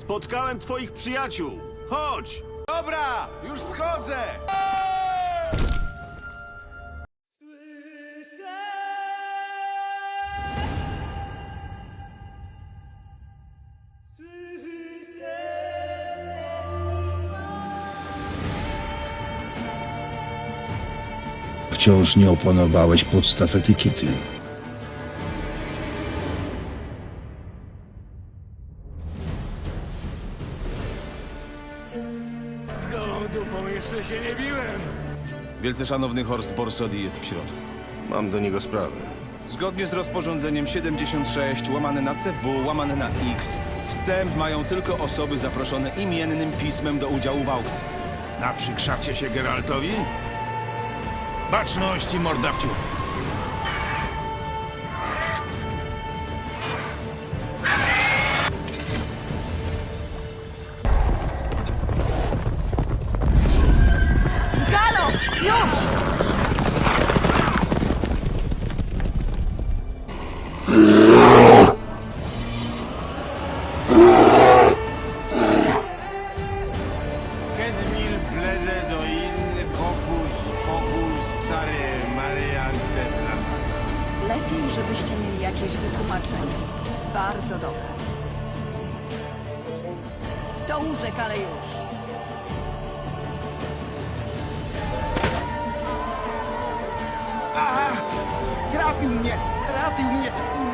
Spotkałem twoich przyjaciół. Chodź! Dobra, już schodzę! Wciąż nie opanowałeś podstaw etykiety. Gołą dupą jeszcze się nie biłem. Wielce szanowny Horst Borsodi jest w środku. Mam do niego sprawę. Zgodnie z rozporządzeniem 76 łamane na CW łamane na X wstęp mają tylko osoby zaproszone imiennym pismem do udziału w aukcji. Naprzykrzacie się Geraltowi? Baczność i morda Kedmil blede do inny hokus pokus sare mariance bla. Lepiej, żebyście mieli jakieś wytłumaczenie. Bardzo dobre. Do łóżek, ale już. Trafił mnie! Trafił mnie fajnie!